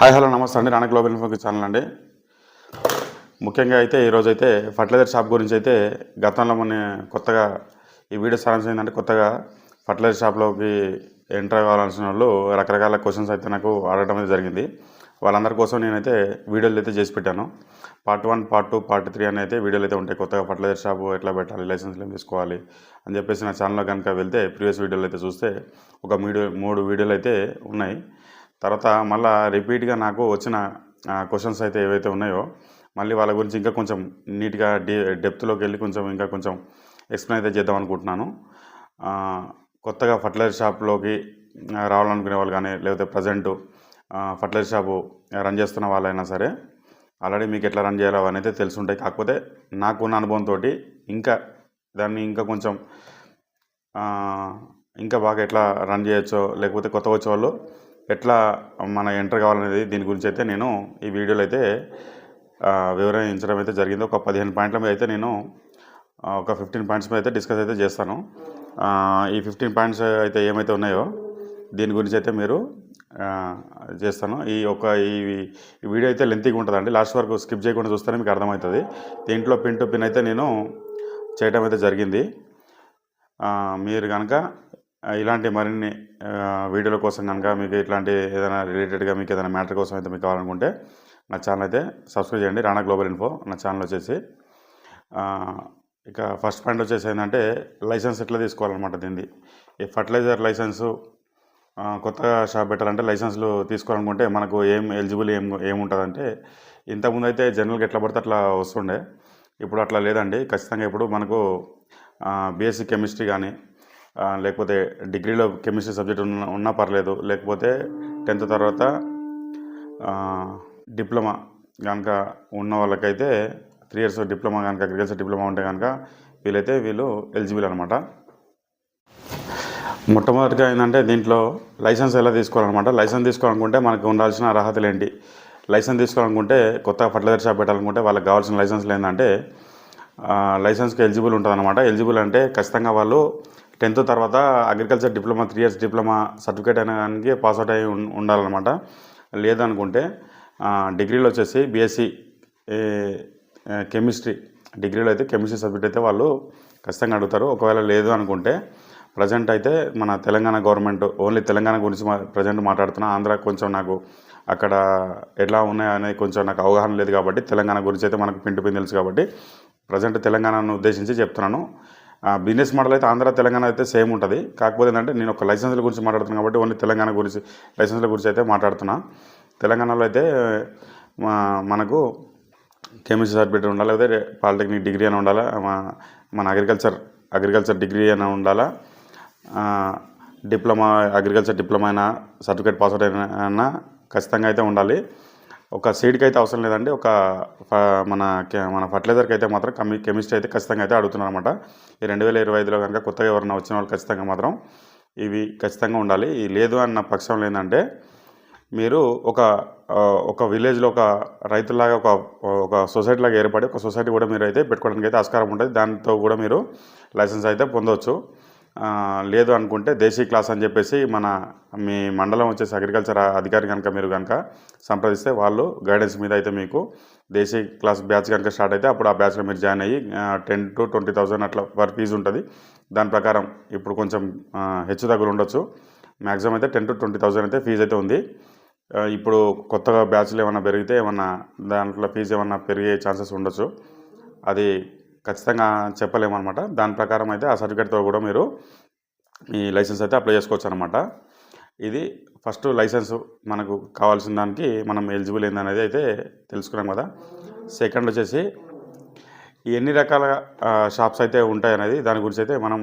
Hi hello నమస్తే అండి. Rana global ఇన్ఫోకి channel అండి. ముఖ్యంగా అయితే ఈరోజు అయితే ఫర్టిలైజర్ షాప్ గురించి అయితే గతంలో మన కొత్తగా ఈ వీడియో సారాంశం ఏంటంటే కొత్తగా ఫర్టిలైజర్ షాప్లోకి ఎంటర్ కావాల్సిన వాళ్ళు రకరకాల క్వశ్చన్స్ అయితే నాకు అడగడం అయితే జరిగింది. వాళ్ళందరి కోసం నేనైతే వీడియోలు అయితే చేసి పెట్టాను. Part one part two part three అని అయితే వీడియోలు అయితే ఉంటాయి. కొత్తగా ఫర్టిలైజర్ షాపు ఎట్లా పెట్టాలి లైసెన్స్లు ఏం తీసుకోవాలి అని చెప్పేసి నా ఛానల్లో కనుక వెళ్తే ప్రీవియస్ వీడియోలు అయితే చూస్తే ఒక వీడియో మూడు వీడియోలు అయితే ఉన్నాయి. తర్వాత మళ్ళీ రిపీట్గా నాకు వచ్చిన క్వశ్చన్స్ అయితే ఏవైతే ఉన్నాయో మళ్ళీ వాళ్ళ గురించి ఇంకా కొంచెం నీట్గా డీ డెప్త్లోకి వెళ్ళి కొంచెం ఇంకా కొంచెం ఎక్స్ప్లెయిన్ అయితే చేద్దాం అనుకుంటున్నాను. కొత్తగా ఫర్టిలైజర్ షాప్లోకి రావాలనుకునే వాళ్ళు కానీ లేకపోతే ప్రజెంట్ ఫర్టిలైజర్ షాపు రన్ చేస్తున్న వాళ్ళైనా సరే ఆల్రెడీ మీకు ఎట్లా రన్ చేయాలో అవన్నీ అయితే తెలిసి కాకపోతే నాకున్న అనుభవంతో ఇంకా దాన్ని ఇంకా కొంచెం ఇంకా బాగా ఎట్లా రన్ చేయొచ్చో లేకపోతే కొత్త వచ్చే వాళ్ళు ఎట్లా మన ఎంటర్ కావాలనేది దీని గురించి అయితే నేను ఈ వీడియోలో అయితే వివరించడం అయితే జరిగింది. ఒక పదిహేను పాయింట్ల మీద అయితే నేను ఒక ఫిఫ్టీన్ పాయింట్స్ మీద అయితే డిస్కస్ అయితే చేస్తాను. ఈ ఫిఫ్టీన్ పాయింట్స్ అయితే ఏమైతే ఉన్నాయో దీని గురించి అయితే మీరు చేస్తాను. ఈ ఒక ఈ వీడియో అయితే లెంతీగా ఉంటుందండి. లాస్ట్ వరకు స్కిప్ చేయకుండా చూస్తేనే మీకు అర్థమవుతుంది. దీంట్లో పిన్ టు పిన్ అయితే నేను చేయడం అయితే జరిగింది. మీరు కనుక ఇలాంటి మరిన్ని వీడియోల కోసం కనుక మీకు ఇట్లాంటి ఏదైనా రిలేటెడ్గా మీకు ఏదైనా మ్యాటర్ కోసం అయితే మీకు కావాలనుకుంటే నా ఛానల్ అయితే సబ్స్క్రైబ్ చేయండి. రాణా గ్లోబల్ ఇన్ఫో నా ఛానల్ వచ్చేసి. ఇక ఫస్ట్ పాయింట్ వచ్చేసి ఏంటంటే లైసెన్స్ ఎట్లా తీసుకోవాలన్నమాట దీన్ని. ఈ ఫర్టిలైజర్ లైసెన్సు కొత్తగా షాప్ పెట్టాలంటే లైసెన్స్లు తీసుకోవాలనుకుంటే మనకు ఏం ఎలిజిబుల్ ఏం ఏముంటుందంటే ఇంతకుముందు అయితే జనరల్గా ఎట్లా పడితే అట్లా వస్తుండే. ఇప్పుడు అట్లా లేదండి. ఖచ్చితంగా ఇప్పుడు మనకు బీఎస్సీ కెమిస్ట్రీ కానీ లేకపోతే డిగ్రీలో కెమిస్ట్రీ సబ్జెక్ట్ ఉన్న ఉన్నా పర్లేదు. లేకపోతే టెన్త్ తర్వాత డిప్లొమా కనుక ఉన్న వాళ్ళకైతే త్రీ ఇయర్స్ డిప్లొమా కనుక అగ్రికల్చర్ డిప్లొమా ఉంటే కనుక వీళ్ళైతే వీళ్ళు ఎలిజిబుల్ అనమాట మొట్టమొదటిగా ఏంటంటే దీంట్లో లైసెన్స్ ఎలా తీసుకోవాలన్నమాట. లైసెన్స్ తీసుకోవాలనుకుంటే మనకు ఉండాల్సిన అర్హతలు ఏంటి? లైసెన్స్ తీసుకోవాలనుకుంటే కొత్త ఫర్టిలైజర్ షాప్ పెట్టాలనుకుంటే వాళ్ళకి కావాల్సిన లైసెన్స్లు ఏంటంటే లైసెన్స్కి ఎలిజిబుల్ ఉంటుంది అనమాట ఎలిజిబుల్ అంటే ఖచ్చితంగా వాళ్ళు టెన్త్ తర్వాత agriculture diploma three years diploma certificate అయినానికి pass out అయి ఉండాలన్నమాట. లేదనుకుంటే డిగ్రీలో వచ్చేసి బీఎస్సీ కెమిస్ట్రీ డిగ్రీలో అయితే కెమిస్ట్రీ సబ్జెక్ట్ అయితే వాళ్ళు ఖచ్చితంగా అడుగుతారు. ఒకవేళ లేదు అనుకుంటే ప్రజెంట్ అయితే మన తెలంగాణ గవర్నమెంట్ ఓన్లీ తెలంగాణ గురించి మా ప్రజెంట్ మాట్లాడుతున్నా ఆంధ్ర కొంచెం నాకు అక్కడ ఎలా ఉన్నాయనేది కొంచెం నాకు అవగాహన లేదు కాబట్టి తెలంగాణ గురించి అయితే మనకు పిండి పిండి తెలుసు కాబట్టి ప్రజెంట్ తెలంగాణను ఉద్దేశించి చెప్తున్నాను. బిజినెస్ మోడల్ అయితే ఆంధ్ర తెలంగాణ అయితే సేమ్ ఉంటుంది. కాకపోతే ఏంటంటే నేను ఒక లైసెన్స్ల గురించి మాట్లాడుతున్నాను కాబట్టి ఓన్లీ తెలంగాణ గురించి లైసెన్స్ల గురించి అయితే మాట్లాడుతున్నా. తెలంగాణలో అయితే మా- మనకు కెమిస్ట్రీ సర్టిఫికేట్ ఉండాలి లేదా పాలిటెక్నిక్ డిగ్రీ అని ఉండాలా మన అగ్రికల్చర్ అగ్రికల్చర్ డిగ్రీ అయినా ఉండాలా డిప్లొమా అగ్రికల్చర్ డిప్లొమా అయినా సర్టిఫికేట్ పాస్ అవుట్ అయినా అయినా ఖచ్చితంగా అయితే ఉండాలి. ఒక సీడ్కి అయితే అవసరం లేదండి. ఒక మన మన ఫర్టిలైజర్కి అయితే మాత్రం కమి కెమిస్ట్రీ అయితే ఖచ్చితంగా అయితే అడుగుతున్నారు అనమాట ఈ రెండు వేల ఇరవై ఐదులో కనుక కొత్తగా ఎవరైనా వచ్చిన వాళ్ళు ఖచ్చితంగా మాత్రం ఇవి ఖచ్చితంగా ఉండాలి. ఈ లేదు అన్న పక్షంలో ఏంటంటే మీరు ఒక ఒక విలేజ్లో ఒక రైతులాగా ఒక ఒక సొసైటీలాగా ఏర్పడి ఒక సొసైటీ కూడా మీరు అయితే పెట్టుకోవడానికి అయితే ఆస్కారం ఉంటుంది. దాంతో కూడా మీరు లైసెన్స్ అయితే పొందవచ్చు లేదు అనుకుంటే దేశీ క్లాస్ అని చెప్పేసి మన మీ మండలం వచ్చేసి అగ్రికల్చర్ అధికారి కనుక మీరు కనుక సంప్రదిస్తే వాళ్ళు గైడెన్స్ మీద అయితే మీకు దేశీ క్లాస్ బ్యాచ్ కనుక స్టార్ట్ అయితే అప్పుడు ఆ బ్యాచ్లో మీరు జాయిన్ అయ్యి టెన్ టు ట్వంటీ థౌసండ్ అట్లా పర్ ఫీజు ఉంటుంది. దాని ప్రకారం ఇప్పుడు కొంచెం హెచ్చు తగ్గులు ఉండొచ్చు. మ్యాక్సిమం అయితే టెన్ టు ట్వంటీ థౌసండ్ అయితే ఫీజు అయితే ఉంది. ఇప్పుడు కొత్తగా బ్యాచ్లు ఏమైనా పెరిగితే ఏమన్నా దాంట్లో ఫీజు ఏమన్నా పెరిగే ఛాన్సెస్ ఉండొచ్చు. అది ఖచ్చితంగా చెప్పలేమన్నమాట. దాని ప్రకారం అయితే ఆ సర్టిఫికేట్తో కూడా మీరు ఈ లైసెన్స్ అయితే అప్లై చేసుకోవచ్చు అనమాట ఇది ఫస్ట్ లైసెన్స్ మనకు కావాల్సిన దానికి మనం ఎలిజిబుల్ ఏందనేది అయితే తెలుసుకున్నాం కదా. సెకండ్ వచ్చేసి ఎన్ని రకాల షాప్స్ అయితే ఉంటాయనేది దాని గురించి అయితే మనం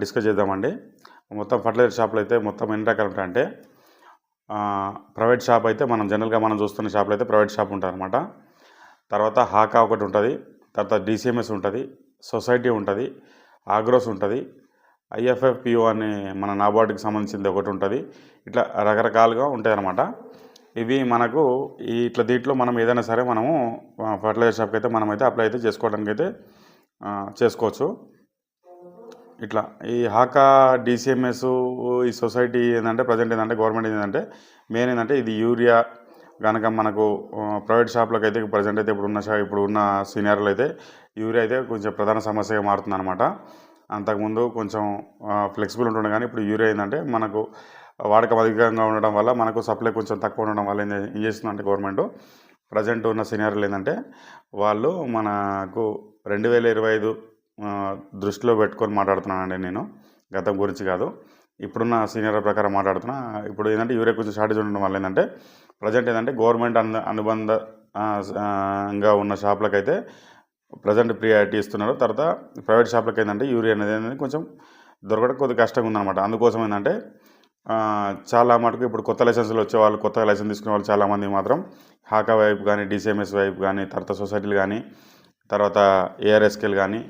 డిస్కస్ చేద్దామండి. మొత్తం ఫర్టిలైజర్ షాపులు అయితే మొత్తం ఎన్ని రకాలు ఉంటాయంటే ప్రైవేట్ షాప్ అయితే మనం జనరల్గా మనం చూస్తున్న షాపులు అయితే ప్రైవేట్ షాప్ ఉంటుంది అనమాట తర్వాత హాకా ఒకటి ఉంటుంది. తర్వాత డిసిఎంఎస్ ఉంటుంది సొసైటీ ఉంటుంది ఆగ్రోస్ ఉంటుంది ఐఎఫ్ఎఫ్పిఓ అనే మన నాబార్డుకి సంబంధించింది ఒకటి ఉంటుంది. ఇట్లా రకరకాలుగా ఉంటాయి అన్నమాట ఇవి మనకు ఇట్లా దీంట్లో మనం ఏదైనా సరే మనము ఫర్టిలైజర్ షాప్కి అయితే మనమైతే అప్లై అయితే చేసుకోవడానికి అయితే చేసుకోవచ్చు. ఇట్లా ఈ హాకా డిసిఎంఎస్ ఈ సొసైటీ ఏంటంటే ప్రజెంట్ ఏంటంటే గవర్నమెంట్ ఏంటంటే మెయిన్ ఏంటంటే ఇది యూరియా కనుక మనకు ప్రైవేట్ షాప్లకు అయితే ప్రజెంట్ అయితే ఇప్పుడు ఉన్న షా ఇప్పుడు ఉన్న సీనియర్లు అయితే యూరియా అయితే కొంచెం ప్రధాన సమస్యగా మారుతుంది అనమాట అంతకుముందు కొంచెం ఫ్లెక్సిబుల్ ఉంటుండే కానీ ఇప్పుడు యూరియా ఏంటంటే మనకు వాడకం అధికంగా ఉండడం వల్ల మనకు సప్లై కొంచెం తక్కువ ఉండడం వల్ల ఏం ఏం చేస్తుందంటే గవర్నమెంట్ ప్రజెంట్ ఉన్న సీనియర్లు ఏంటంటే వాళ్ళు మనకు రెండు వేల ఇరవై ఐదు దృష్టిలో పెట్టుకొని మాట్లాడుతున్నానండి నేను. గతం గురించి కాదు. ఇప్పుడున్న సీనియర్ ప్రకారం మాట్లాడుతున్నా. ఇప్పుడు ఏంటంటే యూరియా కొంచెం షార్టేజ్ ఉండడం వల్ల ఏంటంటే ప్రజెంట్ ఏంటంటే గవర్నమెంట్ అను అనుబంధ గా ఉన్న షాపులకైతే ప్రజెంట్ ప్రియారిటీ ఇస్తున్నారు. తర్వాత ప్రైవేట్ షాపులకి ఏంటంటే యూరియా అనేది కొంచెం దొరకడం కొద్దిగా కష్టంగా ఉందన్నమాట అందుకోసం ఏంటంటే చాలా మటుకు ఇప్పుడు కొత్త లైసెన్సులు వచ్చే వాళ్ళు కొత్తగా లైసెన్స్ తీసుకునే వాళ్ళు చాలామంది మాత్రం హాకా వైపు కానీ డిసిఎంఎస్ వైపు కానీ తర్వాత సొసైటీలు కానీ తర్వాత ఏఆర్ఎస్కేలు కానీ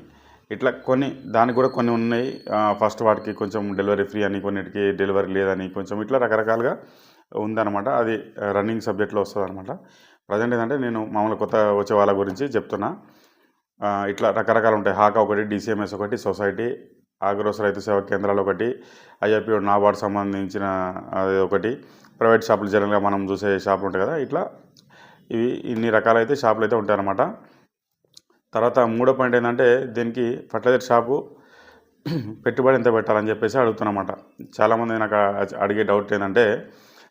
ఇట్లా కొన్ని దానికి కూడా కొన్ని ఉన్నాయి. ఫస్ట్ వాటికి కొంచెం డెలివరీ ఫ్రీ అని కొన్నిటికి డెలివరీ లేదని కొంచెం ఇట్లా రకరకాలుగా ఉందన్నమాట. అది రన్నింగ్ సబ్జెక్ట్లో వస్తుంది అనమాట ప్రజెంట్ ఏంటంటే నేను మామూలుగా కొత్త వచ్చే వాళ్ళ గురించి చెప్తున్నా. ఇట్లా రకరకాలు ఉంటాయి. హాకా ఒకటి డిసిఎంఎస్ ఒకటి సొసైటీ ఆగ్రోస్ రైతు సేవా కేంద్రాలు ఒకటి ఐఎపి నాబార్డ్ సంబంధించిన అది ఒకటి ప్రైవేట్ షాపులు జనరల్గా మనం చూసే షాపులు ఉంటాయి కదా ఇట్లా ఇవి ఇన్ని రకాలైతే షాపులు అయితే ఉంటాయన్నమాట. తర్వాత మూడో పాయింట్ ఏంటంటే దీనికి ఫర్టిలైజర్ షాపు పెట్టుబడి ఎంత పెట్టాలని చెప్పేసి అడుగుతున్నమాట. చాలామంది నాకు అడిగే డౌట్ ఏంటంటే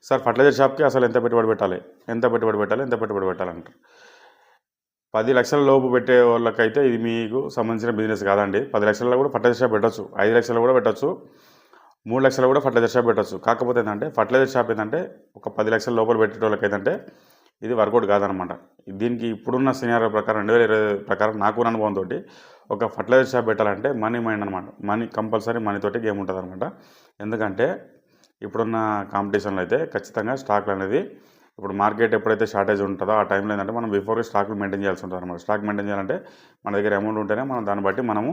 సార్ ఫర్టిలైజర్ షాప్కి అసలు ఎంత పెట్టుబడి పెట్టాలి? ఎంత పెట్టుబడి పెట్టాలి? ఎంత పెట్టుబడి పెట్టాలంటారు పది లక్షల లోపు పెట్టే వాళ్ళకైతే ఇది మీకు సంబంధించిన బిజినెస్ కాదండి. పది లక్షల్లో కూడా ఫర్టిలైజర్ షాప్ పెట్టచ్చు. ఐదు లక్షలు కూడా పెట్టచ్చు. మూడు లక్షలు కూడా ఫర్టిలైజర్ షాప్ పెట్టచ్చు. కాకపోతే ఏంటంటే ఫర్టిలైజర్ షాప్ ఏంటంటే ఒక పది లక్షల లోపల పెట్టేటోళ్ళకి ఏంటంటే ఇది వర్కౌట్ కాదనమాట. దీనికి ఇప్పుడున్న సినారియో ప్రకారం రెండు వేల ఇరవై ప్రకారం నాకు అనుభవంతో ఒక ఫర్టిలైజర్ షాప్ పెట్టాలంటే మనీ మైండ్ అనమాట మనీ కంపల్సరీ మనీతోటి గేమ్ ఉంటుంది అనమాట ఎందుకంటే ఇప్పుడున్న కాంపిటీషన్లో అయితే ఖచ్చితంగా స్టాక్లు అనేది ఇప్పుడు మార్కెట్ ఎప్పుడైతే షార్టేజ్ ఉంటుందో ఆ టైంలో ఏంటంటే మనం బిఫోర్గా స్టాక్లు మెయింటైన్ చేయాల్సి ఉంటుంది అనమాట స్టాక్ మెయింటైన్ చేయాలంటే మన దగ్గర అమౌంట్ ఉంటేనే మనం దాన్ని బట్టి మనము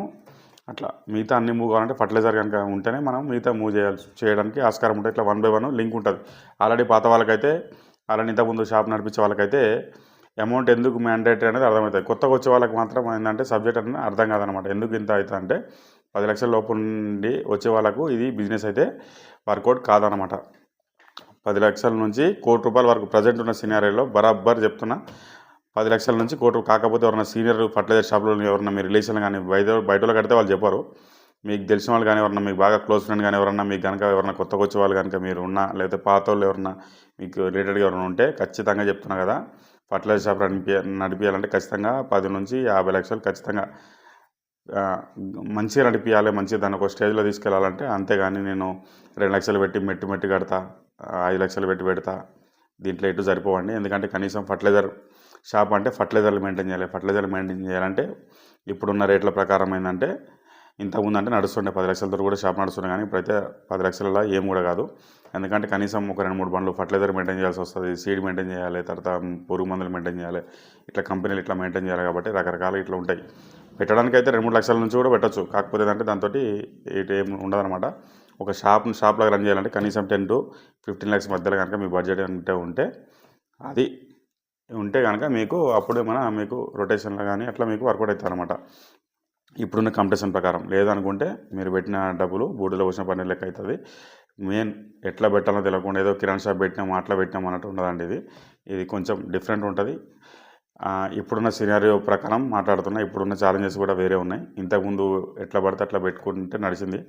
అట్లా మిగతా అన్ని మూవ్ కావాలంటే ఫర్టిలైజర్ కనుక ఉంటేనే మనం మిగతా మూవ్ చేయాల్సి చేయడానికి ఆస్కారం ఉంటుంది. ఇట్లా వన్ బై వన్ లింక్ ఉంటుంది. ఆల్రెడీ పాత వాళ్ళకైతే ఆల్రెడీ ఇంతకుముందు షాప్ నడిపించే వాళ్ళకైతే అమౌంట్ ఎందుకు మ్యాండేటరీ అనేది అర్థమవుతుంది. కొత్తగా వచ్చే వాళ్ళకి మాత్రం ఏంటంటే సబ్జెక్ట్ అనేది అర్థం కాదనమాట ఎందుకు ఇంత అవుతుంది అంటే పది లక్షల లోపు నుండి వచ్చే వాళ్ళకు ఇది బిజినెస్ అయితే వర్కౌట్ కాదనమాట పది లక్షల నుంచి కోటి రూపాయల వరకు ప్రజెంట్ ఉన్న సినారీలో బరాబర్ చెప్తున్నా. పది లక్షల నుంచి కోటి కాకపోతే ఎవరైనా సీనియర్ ఫర్టిలైజర్ షాప్లో ఎవరైనా మీ రిలేషన్ కానీ బయట బయటలో కడితే వాళ్ళు చెప్పారు. మీకు తెలిసిన వాళ్ళు కానీ ఎవరన్నా మీకు బాగా క్లోజ్ ఫ్రెండ్ కానీ ఎవరన్నా మీకు కనుక ఎవరన్నా కొత్తగా వచ్చే వాళ్ళు కనుక మీరు ఉన్నా లేకపోతే పాత వాళ్ళు ఎవరన్నా మీకు రిలేటెడ్గా ఎవరైనా ఉంటే ఖచ్చితంగా చెప్తున్నా కదా. ఫర్టిలైజర్ షాప్ నడిపి నడిపించాలంటే ఖచ్చితంగా పది నుంచి యాభై లక్షలు ఖచ్చితంగా మంచిగా నడిపించాలి మంచిగా దాన్ని ఒక స్టేజ్లో తీసుకెళ్ళాలంటే అంతేగాని నేను రెండు లక్షలు పెట్టి మెట్టు మెట్టి కడతా ఐదు లక్షలు పెట్టి పెడతా దీంట్లో ఎటు సరిపోవండి. ఎందుకంటే కనీసం ఫర్టిలైజర్ షాప్ అంటే ఫర్టిలైజర్లు మెయింటైన్ చేయాలి. ఫర్టిలైజర్లు మెయింటైన్ చేయాలంటే ఇప్పుడున్న రేట్ల ప్రకారం ఏంటంటే ఇంతకుముందు అంటే నడుస్తుండే పది లక్షలతో కూడా షాప్ నడుస్తుండే కానీ ఇప్పుడైతే పది లక్షలలో ఏం కూడా కాదు. ఎందుకంటే కనీసం ఒక రెండు మూడు బండ్లు ఫర్టిలైజర్ మెయింటైన్ చేయాల్సి వస్తుంది సీడ్ మెయింటైన్ చేయాలి తర్వాత పురుగు మందులు మెయింటైన్ చేయాలి ఇట్లా కంపెనీలు ఇట్లా మెయింటైన్ చేయాలి కాబట్టి రకరకాల ఇట్లా ఉంటాయి. పెట్టడానికి అయితే రెండు మూడు లక్షల నుంచి కూడా పెట్టచ్చు. కాకపోతే ఏంటంటే దాంతో ఇటు ఏం ఉండదన్నమాట. ఒక షాప్ షాప్లో రన్ చేయాలంటే కనీసం టెన్ టు ఫిఫ్టీన్ ల్యాక్స్ మధ్యలో కనుక మీ బడ్జెట్ అంటే ఉంటే అది ఉంటే కనుక మీకు అప్పుడు మన మీకు రొటేషన్లో కానీ అట్లా మీకు వర్కౌట్ అవుతుంది అనమాట ఇప్పుడున్న కాంపిటీషన్ ప్రకారం. లేదనుకుంటే మీరు పెట్టిన డబ్బులు బూడిలో వచ్చిన పని లెక్క అవుతుంది మెయిన్ ఎట్లా పెట్టాలో తెలియకుండా ఏదో కిరాణా షాప్ పెట్టినాం అట్లా పెట్టినాం అన్నట్టు ఉండదండి ఇది. ఇది కొంచెం డిఫరెంట్ ఉంటుంది. ఇప్పుడున్న సినారియో ప్రకారం మాట్లాడుతున్నా. ఇప్పుడున్న ఛాలెంజెస్ కూడా వేరే ఉన్నాయి. ఇంతకుముందు ఎట్లా పడితే అట్లా పెట్టుకుంటే నడిచింది.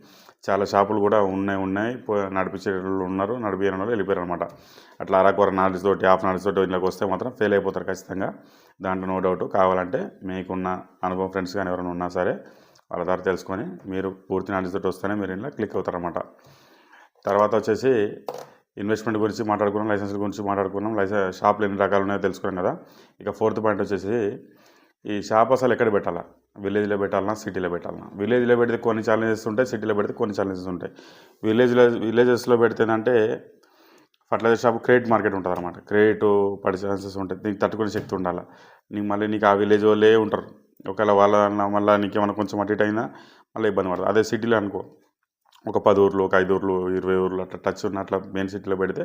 చాలా షాపులు కూడా ఉన్నాయి ఉన్నాయి. నడిపించే వాళ్ళు ఉన్నారు నడిపించిన వాళ్ళు వెళ్ళిపోయారు అనమాట అట్లా అరకొర నాలెడ్జ్ తోటి హాఫ్ నాలెడ్జ్ తోటి ఇంట్లోకి వస్తే మాత్రం ఫెయిల్ అయిపోతారు ఖచ్చితంగా. దాంట్లో నో డౌట్ కావాలంటే మీకున్న అనుభవం ఫ్రెండ్స్ కానీ ఎవరైనా ఉన్నా సరే వాళ్ళ ద్వారా తెలుసుకొని మీరు పూర్తి నాణ్యత వస్తేనే మీరు ఇంట్లో క్లిక్ అవుతారనమాట తర్వాత వచ్చేసి ఇన్వెస్ట్మెంట్ గురించి మాట్లాడుకున్నాం లైసెన్స్ గురించి మాట్లాడుకున్నాం లైసెన్స్ షాపులు ఎన్ని రకాలు ఉన్నాయో తెలుసుకున్నాం కదా. ఇక ఫోర్త్ పాయింట్ వచ్చేసి ఈ షాప్ అసలు ఎక్కడ పెట్టాలా? విలేజ్లో పెట్టాలన్నా సిటీలో పెట్టాలన్నా విలేజ్లో పెడితే కొన్ని ఛాలెంజెస్ ఉంటాయి సిటీలో పెడితే కొన్ని ఛాలెంజెస్ ఉంటాయి. విలేజ్లో విలేజెస్లో పెడితే అంటే ఫర్టిలైజర్ షాప్ క్రెడిట్ మార్కెట్ ఉంటుంది అనమాట క్రెడిట్ పడే ఛాన్సెస్ ఉంటాయి నీకు తట్టుకునే శక్తి ఉండాలి. నీకు మళ్ళీ నీకు ఆ విలేజ్ వాళ్ళే ఉంటారు. ఒకవేళ వాళ్ళ మళ్ళీ నీకు ఏమైనా కొంచెం అటు ఇటు అయినా మళ్ళీ ఇబ్బంది పడుతుంది అదే సిటీలో అనుకో. ఒక పది ఊర్లు ఒక ఐదు ఊర్లు ఇరవై ఊర్లు అట్లా టచ్ ఉన్న అట్లా మెయిన్ సిటీలో పెడితే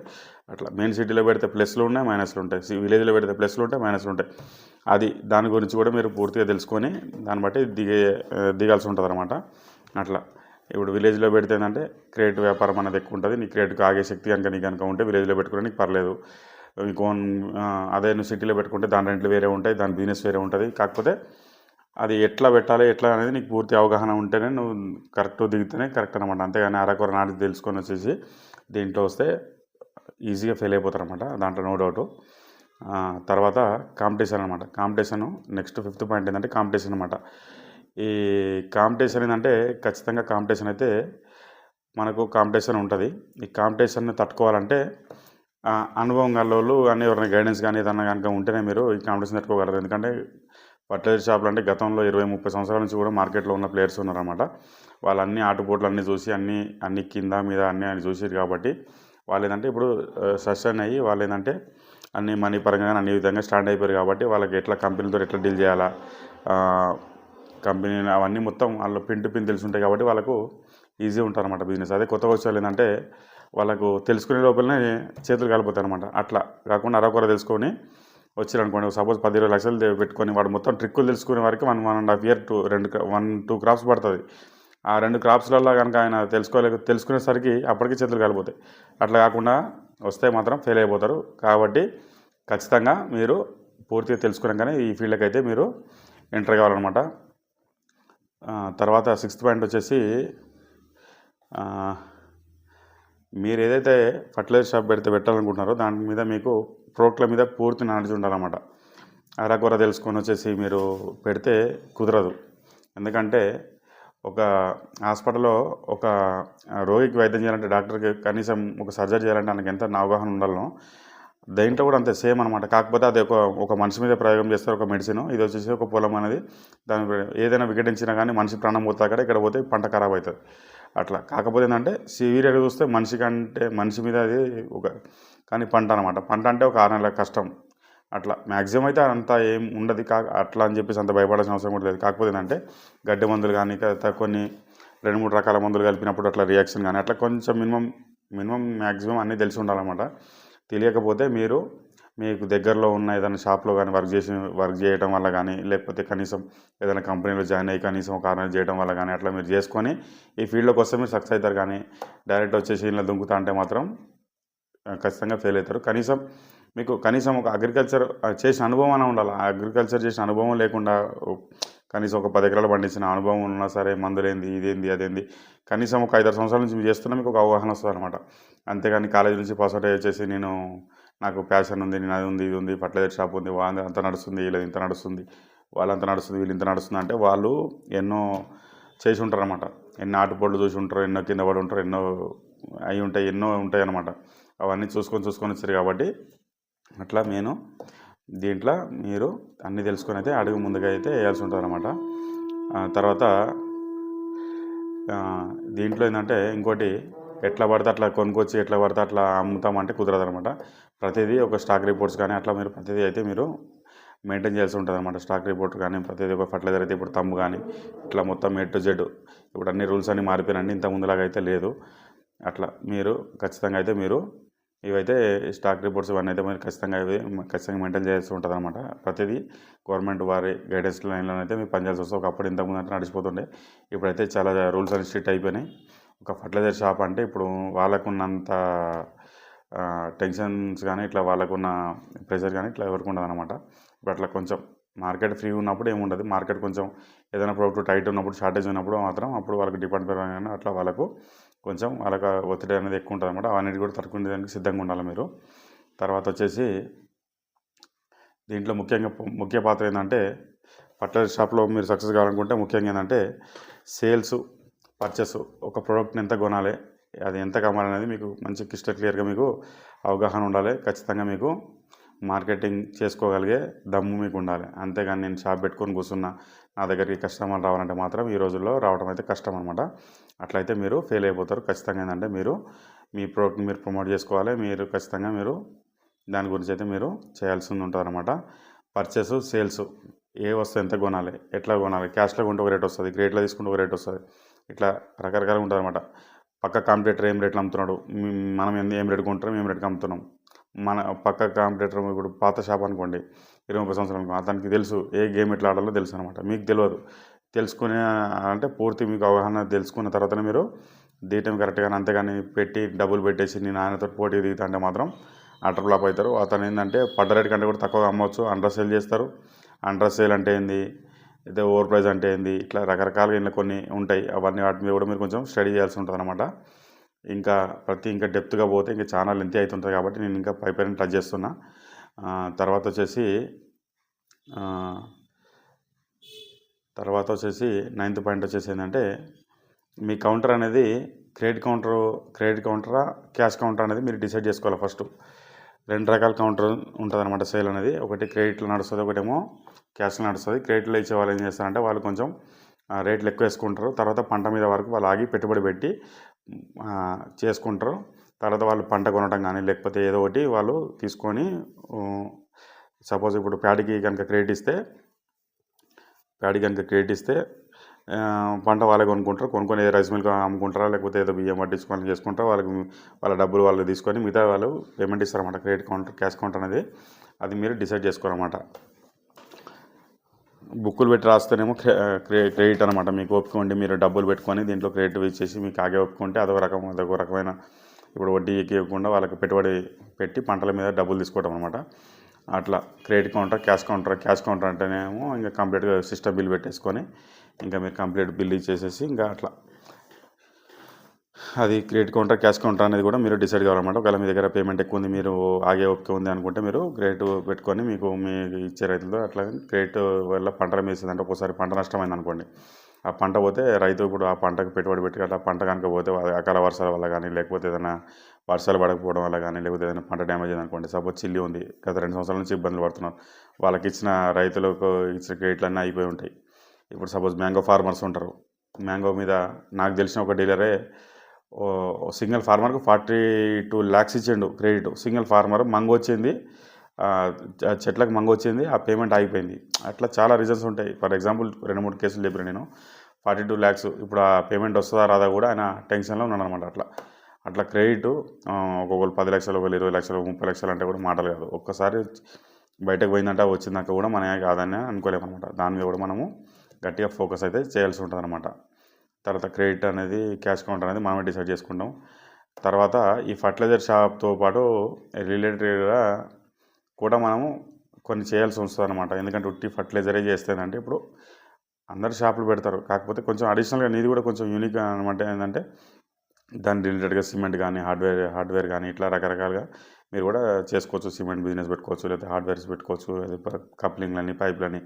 అట్లా. మెయిన్ సిటీలో పెడితే ప్లస్లు ఉన్నాయి మైనస్లు ఉంటాయి. విలేజ్లో పెడితే ప్లస్లు ఉంటాయి మైనస్లు ఉంటాయి. అది దాని గురించి కూడా మీరు పూర్తిగా తెలుసుకొని దాన్ని బట్టి దిగే దిగాల్సి ఉంటుంది అనమాట అట్లా. ఇప్పుడు విలేజ్లో పెడితే ఏంటంటే క్రెడిట్ వ్యాపారం అనేది ఎక్కువ ఉంటుంది. నీ క్రెడిట్కి ఆగే శక్తి కనుక నీకు కనుక ఉంటే విలేజ్లో పెట్టుకోవడానికి పర్లేదు. నీకు ఓన్ అదే నువ్వు సిటీలో పెట్టుకుంటే దాని రెంట్లు వేరే ఉంటాయి దాని బిజినెస్ వేరే ఉంటుంది. కాకపోతే అది ఎట్లా పెట్టాలి ఎట్లా అనేది నీకు పూర్తి అవగాహన ఉంటేనే నువ్వు కరెక్ట్ దిగితేనే కరెక్ట్ అనమాట అంతేగాని అరకొర నాటి తెలుసుకొని వచ్చేసి దీంట్లో వస్తే ఈజీగా ఫెయిల్ అయిపోతారు అనమాట దాంట్లో నో డౌట్. తర్వాత కాంపిటీషన్ అనమాట కాంపిటీషన్ నెక్స్ట్ ఫిఫ్త్ పాయింట్ ఏంటంటే కాంపిటీషన్ అనమాట ఈ కాంపిటీషన్ ఏంటంటే ఖచ్చితంగా కాంపిటీషన్ అయితే మనకు కాంపిటీషన్ ఉంటుంది. ఈ కాంపిటీషన్ని తట్టుకోవాలంటే అనుభవం గల అన్ని కానీ ఎవరైనా గైడెన్స్ కానీ ఏదన్నా కనుక ఉంటేనే మీరు ఈ కాంపిటీషన్ తట్టుకోగలరు. ఎందుకంటే ఫర్టిలైజర్ షాపులు అంటే గతంలో ఇరవై ముప్పై సంవత్సరాల నుంచి కూడా మార్కెట్లో ఉన్న ప్లేయర్స్ ఉన్నారన్నమాట. వాళ్ళు అన్ని ఆటుపోట్లు అన్నీ చూసి అన్ని అన్ని కింద మీద అన్ని అని చూసారు కాబట్టి వాళ్ళు ఏంటంటే ఇప్పుడు సస్టైన్ అయ్యి వాళ్ళు ఏంటంటే అన్ని మనీ పరంగా అన్ని విధంగా స్టాండ్ అయిపోయారు కాబట్టి వాళ్ళకి ఎట్లా కంపెనీతో ఎట్లా డీల్ చేయాలా? కంపెనీ అవన్నీ మొత్తం వాళ్ళు పిన్ టు పిన్ తెలిసి ఉంటాయి కాబట్టి వాళ్ళకు ఈజీ ఉంటుంది అనమాట బిజినెస్. అదే కొత్తగా వచ్చే వాళ్ళు ఏంటంటే వాళ్ళకు తెలుసుకునే లోపలనే చేతులు కాలిపోతాయి అనమాట అట్లా కాకుండా అరవకొర తెలుసుకొని వచ్చారు అనుకోండి సపోజ్ పది ఇరవై లక్షలు పెట్టుకొని వాడు మొత్తం ట్రిక్కులు తెలుసుకునే వరకు one one and half year two రెండు వన్ టూ క్రాప్స్ పడుతుంది. ఆ రెండు క్రాప్స్లలో కనుక ఆయన తెలుసుకోలేక తెలుసుకునేసరికి అప్పటికి చేతులు కాలిపోతాయి. అట్లా కాకుండా వస్తే మాత్రం ఫెయిల్ అయిపోతారు. కాబట్టి ఖచ్చితంగా మీరు పూర్తిగా తెలుసుకున్నాకనే ఈ ఫీల్డ్కి అయితే మీరు ఎంటర్ కావాలన్నమాట. తర్వాత సిక్స్త్ పాయింట్ వచ్చేసి మీరు ఏదైతే ఫర్టిలైజర్ షాప్ పెడితే పెట్టాలనుకుంటున్నారో దాని మీద మీకు ప్రోడక్ట్ల మీద పూర్తి నాలెడ్జ్ ఉండాలన్నమాట. అరకొర తెలుసుకొని వచ్చేసి మీరు పెడితే కుదరదు. ఎందుకంటే ఒక హాస్పిటల్లో ఒక రోగికి వైద్యం చేయాలంటే డాక్టర్కి కనీసం ఒక సర్జరీ చేయాలంటే ఆయనకి ఎంత అవగాహన ఉండాలనో దేంట్లో కూడా అంతే సేమ్ అనమాట కాకపోతే అది ఒక ఒక మనిషి మీద ప్రయోగం చేస్తారు ఒక మెడిసిన్. ఇది వచ్చేసి ఒక పొలం అనేది దాని ఏదైనా వికటించినా కానీ మనిషి ప్రాణం పోతా ఇక్కడ పోతే పంట ఖరాబ్ అవుతుంది. అట్లా. కాకపోతే ఏంటంటే సివియర్గా చూస్తే మనిషి కంటే మనిషి మీద అది ఒక కానీ పంట అనమాట పంట అంటే ఒక ఆరు నెలల కష్టం. అట్లా. మ్యాక్సిమం అయితే అంత ఏం ఉండదు కా అట్లా అని చెప్పేసి అంత భయపడాల్సిన అవసరం కూడా లేదు. కాకపోతే ఏంటంటే గడ్డి మందులు కానీ కొన్ని రెండు మూడు రకాల మందులు కలిపినప్పుడు అట్లా రియాక్షన్ కానీ అట్లా కొంచెం మినిమం మినిమం మ్యాక్సిమం అన్నీ తెలిసి ఉండాలన్నమాట. తెలియకపోతే మీరు మీకు దగ్గరలో ఉన్న ఏదైనా షాప్లో కానీ వర్క్ చేసి వర్క్ చేయడం వల్ల కానీ లేకపోతే కనీసం ఏదైనా కంపెనీలో జాయిన్ అయ్యి కనీసం ఒక ఆరు చేయడం వల్ల కానీ అట్లా మీరు చేసుకొని ఈ ఫీల్డ్లోకి వస్తే మీరు సక్సెస్ అవుతారు. కానీ డైరెక్ట్ వచ్చేసి ఇలా దుంకుతా అంటే మాత్రం ఖచ్చితంగా ఫెయిల్ అవుతారు. కనీసం మీకు కనీసం ఒక అగ్రికల్చర్ చేసిన అనుభవం అన్న ఉండాలి? ఆ అగ్రికల్చర్ చేసిన అనుభవం లేకుండా కనీసం ఒక పది ఎకరాలు పండించిన అనుభవం ఉన్నా సరే మందులేంది ఇదేంది అదేంది కనీసం ఒక ఐదారు సంవత్సరాల నుంచి మీరు చేస్తున్నా మీకు ఒక అవగాహన వస్తుంది అనమాట అంతేగాని కాలేజీ నుంచి పాస్ అవుట్ వచ్చేసి నేను నాకు ప్యాషన్ ఉంది నేను అది ఉంది ఇది ఉంది ఫర్టిలైజర్ షాప్ ఉంది వాళ్ళ అంత నడుస్తుంది వీళ్ళది ఇంత నడుస్తుంది వాళ్ళంత నడుస్తుంది వీళ్ళు ఇంత నడుస్తుంది అంటే వాళ్ళు ఎన్నో చేసి ఉంటారు అనమాట ఎన్నో ఆటుపోట్లు చూసి ఉంటారు ఎన్నో కింద పడి ఉంటారు ఎన్నో అవి ఉంటాయి ఎన్నో ఉంటాయి అనమాట అవన్నీ చూసుకొని చూసుకొని వచ్చారు కాబట్టి అట్లా నేను దీంట్లో మీరు అన్నీ తెలుసుకొని అయితే అడుగు ముందుగా అయితే వేయాల్సి ఉంటుంది అనమాట తర్వాత దీంట్లో ఏంటంటే ఇంకోటి ఎట్లా పడితే అట్లా కొనుక్కొచ్చి ఎట్లా పడితే అట్లా అమ్ముతామంటే కుదరదు అనమాట ప్రతిదీ ఒక స్టాక్ రిపోర్ట్స్ కానీ అట్లా మీరు ప్రతిదీ అయితే మీరు మెయింటైన్ చేయాల్సి ఉంటుంది అనమాట స్టాక్ రిపోర్ట్ కానీ ప్రతిదీ ఒక ఫర్టిలైజర్ అయితే ఇప్పుడు తమ్ము కానీ ఇట్లా మొత్తం ఎడ్ టు జెడ్ ఇప్పుడు అన్ని రూల్స్ అన్ని మారిపోయినండి ఇంత ముందులాగా అయితే లేదు. అట్లా మీరు ఖచ్చితంగా అయితే మీరు ఇవైతే స్టాక్ రిపోర్ట్స్ ఇవన్నీ అయితే మీరు ఖచ్చితంగా ఇవి ఖచ్చితంగా మెయింటైన్ చేయాల్సి ఉంటుంది అనమాట ప్రతిదీ గవర్నమెంట్ వారి గైడెన్స్ లైన్లో అయితే మీరు పనిచేయాల్సి వస్తుంది. ఒకప్పుడు ఇంతకుముందు అంటే నడిచిపోతుండే. ఇప్పుడైతే చాలా రూల్స్ అన్ని స్ట్రిక్ట్ అయిపోయినాయి. ఒక ఫర్టిలైజర్ షాప్ అంటే ఇప్పుడు వాళ్ళకున్నంత టెన్షన్స్ కానీ ఇట్లా వాళ్ళకున్న ప్రెషర్ కానీ ఇట్లా ఎవరికి ఉండదు అనమాట ఇప్పుడు అట్లా కొంచెం మార్కెట్ ఫ్రీ ఉన్నప్పుడు ఏముండదు. మార్కెట్ కొంచెం ఏదైనా ప్రోడక్ట్ టైట్ ఉన్నప్పుడు షార్టేజ్ ఉన్నప్పుడు మాత్రం అప్పుడు వాళ్ళకి డిపెండ్ కానీ అట్లా వాళ్ళకు కొంచెం వాళ్ళకి ఒత్తిడి అనేది ఎక్కువ ఉంటుంది అనమాట అవన్నీ కూడా తట్టుకునేదానికి సిద్ధంగా ఉండాలి మీరు. తర్వాత వచ్చేసి దీంట్లో ముఖ్యంగా ముఖ్య పాత్ర ఏంటంటే పట్ల షాప్లో మీరు సక్సెస్ కావాలనుకుంటే ముఖ్యంగా ఏంటంటే సేల్స్ పర్చేస్ ఒక ప్రోడక్ట్ని ఎంత కొనాలి అది ఎంత కమ్మాలనేది మీకు మంచి క్రిస్టల్ క్లియర్గా మీకు అవగాహన ఉండాలి. ఖచ్చితంగా మీకు మార్కెటింగ్ చేసుకోగలిగే దమ్ము మీకు ఉండాలి. అంతేగాని నేను షాప్ పెట్టుకొని కూర్చున్నా నా దగ్గరికి కస్టమర్ రావాలంటే మాత్రం ఈ రోజుల్లో రావడం అయితే కష్టం అనమాట అట్లయితే మీరు ఫెయిల్ అయిపోతారు. ఖచ్చితంగా ఏంటంటే మీరు మీ ప్రోడక్ట్ని మీరు ప్రమోట్ చేసుకోవాలి. మీరు ఖచ్చితంగా మీరు దాని గురించి అయితే మీరు చేయాల్సి ఉంటుంది అనమాట పర్చేస్ సేల్స్ ఏ వస్తువు ఎంత కొనాలి ఎట్లా కొనాలి క్యాష్లో కొంటే ఒక రేట్ వస్తుంది గ్రేట్లో తీసుకుంటే ఒక రేట్ వస్తుంది. ఇట్లా రకరకాలుగా ఉంటుంది అనమాట పక్క కాంపిటేటర్ ఏం రేట్లు అమ్ముతున్నాడు? మనం ఎన్ని- ఏం రేటు కొంటున్నాం ఏం రేటుకి అమ్ముతున్నాం? మన పక్క కాంపిటేటర్ ఇప్పుడు పాత షాప్ అనుకోండి ఇరవై ముప్పై సంవత్సరాలు అనుకో అతనికి తెలుసు ఏ గేమ్ ఎట్లా ఆడాలో తెలుసు అనమాట మీకు తెలియదు. తెలుసుకునే అంటే పూర్తి మీకు అవగాహన తెలుసుకున్న తర్వాతనే మీరు దీయటం కరెక్ట్గా అంతేగాని పెట్టి డబ్బులు పెట్టేసి నేను ఆయనతో పోటీ దిగుతా అంటే మాత్రం అటర్ ఫ్లాప్ అవుతారు. అతను ఏంటంటే పడ్డ రేట్ కంటే కూడా తక్కువగా అమ్మవచ్చు. అండర్ సేల్ చేస్తారు. అండర్ సేల్ అంటే ఏంది? అయితే ఓవర్ ప్రైజ్ అంటే ఏంది? ఇట్లా రకరకాలుగా ఇంట్లో కొన్ని ఉంటాయి. అవన్నీ వాటి మీద కూడా మీరు కొంచెం స్టడీ చేయాల్సి ఉంటుంది అనమాట ఇంకా ప్రతి ఇంకా డెప్త్గా పోతే ఇంకా చాలా లెంత్ అవుతుంటుంది కాబట్టి నేను ఇంకా పై పైన టచ్ చేస్తున్నా. తర్వాత వచ్చేసి తర్వాత వచ్చేసి నైన్త్ పాయింట్ వచ్చేసి ఏంటంటే మీ కౌంటర్ అనేది క్రెడిట్ కౌంటర్ క్రెడిట్ కౌంటరా క్యాష్ కౌంటర్ అనేది మీరు డిసైడ్ చేసుకోవాలి ఫస్ట్. రెండు రకాల కౌంటర్ ఉంటుంది అనమాట సేల్ అనేది. ఒకటి క్రెడిట్లో నడుస్తుంది ఒకటేమో క్యాష్లో నడుస్తుంది. క్రెడిట్లో ఇచ్చే వాళ్ళు ఏం చేస్తారంటే వాళ్ళు కొంచెం రేట్లు ఎక్కువ వేసుకుంటారు. తర్వాత పంట మీద వరకు వాళ్ళు ఆగి పెట్టుబడి పెట్టి చేసుకుంటారు. తర్వాత వాళ్ళు పంట కొనడం కానీ లేకపోతే ఏదో ఒకటి వాళ్ళు తీసుకొని సపోజ్ ఇప్పుడు ప్యాడీకి కనుక క్రెడిట్ ఇస్తే ప్యాడీ కనుక క్రెడిట్ ఇస్తే పంట వాళ్ళే కొనుక్కుంటారు. కొనుక్కొని ఏదో రైస్ మిల్క్ అమ్ముకుంటారా లేకపోతే ఏదో బియ్యం పట్టించుకొని చేసుకుంటారా వాళ్ళకి వాళ్ళ డబ్బులు వాళ్ళు తీసుకొని మిగతా వాళ్ళు పేమెంట్ ఇస్తారన్నమాట. క్రెడిట్ కౌంటర్ క్యాష్ కౌంటర్ అనేది. అది మీరు డిసైడ్ చేసుకోరన్నమాట. బుక్కులు పెట్టి రాస్తేనేమో క్రె క్రెడిట్ అనమాట మీకు ఒప్పుకోండి మీరు డబ్బులు పెట్టుకొని దీంట్లో క్రెడిట్ ఇచ్చేసి మీకు ఆగే ఒప్పుకుంటే అదొక రకం అదొక రకమైన ఇప్పుడు వడ్డీ ఎక్కకుండా వాళ్ళకి పెట్టుబడి పెట్టి పంటల మీద డబ్బులు తీసుకోవడం అనమాట అట్లా credit counter cash counter cash counter అంటేనేమో ఇంకా కంప్లీట్గా సిస్టమ్ బిల్ పెట్టేసుకొని ఇంకా మీరు కంప్లీట్ బిల్ ఇచ్చేసేసి ఇంకా అట్లా అది క్రెడిట్ కౌంటర్ క్యాష్ కౌంటర్ అనేది కూడా మీరు డిసైడ్ కావాలన్నమాట. ఒకవేళ మీ దగ్గర పేమెంట్ ఎక్కువ ఉంది మీరు ఆగే ఓపిక ఉంది అనుకుంటే మీరు క్రెడిట్ పెట్టుకొని మీకు మీ ఇచ్చే రైతులతో అట్లా క్రెడిట్ వల్ల పంట వేసింది అంటే ఒకసారి పంట నష్టమైంది అనుకోండి. ఆ పంట పోతే రైతు ఇప్పుడు ఆ పంటకు పెట్టుబడి పెట్టి అట్లా పంట కనుక పోతే అకాల వర్షాల వల్ల కానీ లేకపోతే ఏదైనా వర్షాలు పడకపోవడం వల్ల కానీ లేకపోతే ఏదైనా పంట డ్యామేజ్ అయింది అనుకోండి సపోజ్ చిల్లి ఉంది గత రెండు సంవత్సరాల నుంచి ఇబ్బందులు పడుతున్నారు వాళ్ళకి ఇచ్చిన రైతులకు ఇచ్చిన క్రెడిట్లన్నీ అయిపోయి ఉంటాయి. ఇప్పుడు సపోజ్ మ్యాంగో ఫార్మర్స్ ఉంటారు. మ్యాంగో మీద నాకు తెలిసిన ఒక డీలరే సింగిల్ ఫార్మర్కు ఫార్టీ టూ ల్యాక్స్ ఇచ్చిండు క్రెడిట్. సింగిల్ ఫార్మర్ మంగ వచ్చింది చెట్లకు మంగ వచ్చింది ఆ పేమెంట్ ఆగిపోయింది. అట్లా చాలా రీజన్స్ ఉంటాయి. ఫర్ ఎగ్జాంపుల్ రెండు మూడు కేసులు చెప్పిన నేను. ఫార్టీ టూ ల్యాక్స్ ఇప్పుడు ఆ పేమెంట్ వస్తుందా రాదా కూడా ఆయన టెన్షన్లో ఉన్నాడు అనమాట అట్లా. అట్లా క్రెడిట్ ఒక్కొక్కరు పది లక్షలు ఒకళ్ళు ఇరవై లక్షలు ముప్పై లక్షలు అంటే కూడా మాటలు కాదు. ఒక్కసారి బయటకు పోయిందంటే వచ్చిందాక కూడా మన కాదని అనుకోలేము అనమాట దాని మీద కూడా మనము గట్టిగా ఫోకస్ అయితే చేయాల్సి ఉంటుంది అనమాట తర్వాత క్రెడిట్ అనేది క్యాష్ కౌంటర్ అనేది మనమే డిసైడ్ చేసుకుంటాం. తర్వాత ఈ ఫర్టిలైజర్ షాప్తో పాటు రిలేటెడ్గా కూడా మనము కొన్ని చేయాల్సి వస్తుంది అనమాట ఎందుకంటే ఉట్టి ఫర్టిలైజరే చేస్తేనంటే ఇప్పుడు అందరు షాపులు పెడతారు. కాకపోతే కొంచెం అడిషనల్గా నీది కూడా కొంచెం యూనిక్ అనమాట ఏంటంటే దాని రిలేటెడ్గా సిమెంట్ కానీ హార్డ్వేర్ హార్డ్వేర్ కానీ ఇట్లా రకరకాలుగా మీరు కూడా చేసుకోవచ్చు. సిమెంట్ బిజినెస్ పెట్టుకోవచ్చు లేకపోతే హార్డ్వేర్స్ పెట్టుకోవచ్చు లేదా కప్లింగ్లని పైప్లని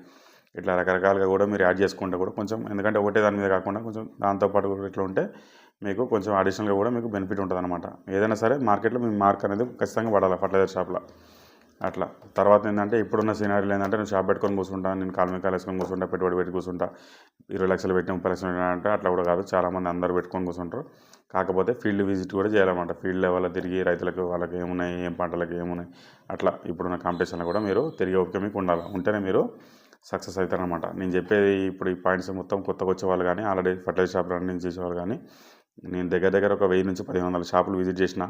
ఇట్లా రకరకాలుగా కూడా మీరు యాడ్ చేసుకుంటే కూడా కొంచెం ఎందుకంటే ఒకటే దాని మీద కాకుండా కొంచెం దాంతోపాటు కూడా ఇట్లా ఉంటే మీకు కొంచెం అడిషనల్గా కూడా మీకు బెనిఫిట్ ఉంటుంది అనమాట ఏదైనా సరే మార్కెట్లో మీ మార్క్ అనేది ఖచ్చితంగా పడాలి ఫర్టిలైజర్ షాప్లో అట్లా. తర్వాత ఏంటంటే ఇప్పుడున్న సీనారీలు ఏంటంటే నేను షాప్ పెట్టుకొని కూర్చుంటా నేను కాలు మీద కాలు వేసుకొని కూర్చుంటా పెట్టుబడి పెట్టి కూర్చుంటా ఇరవై లక్షలు పెట్టి ముప్పై లక్షలు అంటే అట్లా కూడా కాదు. చాలామంది అందరూ పెట్టుకొని కూర్చుంటారు. కాకపోతే ఫీల్డ్ విజిట్ కూడా చేయాలన్నమాట. ఫీల్డ్ లెవెల్లో తిరిగి రైతులకు వాళ్ళకి ఏమున్నాయి ఏం పంటలకు ఏమున్నాయి అట్లా ఇప్పుడున్న కాంపిటీషన్లో కూడా మీరు తిరిగి ఓపిక మీకు ఉండాలి. ఉంటేనే మీరు సక్సెస్ అవుతారనమాట నేను చెప్పేది ఇప్పుడు ఈ పాయింట్స్ మొత్తం కొత్తగా వచ్చేవాళ్ళు కానీ ఆల్రెడీ ఫర్టిలైజర్ షాప్ రన్నింగ్ చేసేవాళ్ళు కానీ నేను దగ్గర దగ్గర ఒక వెయ్యి నుంచి పదిహేను వందల షాపులు విజిట్ చేసిన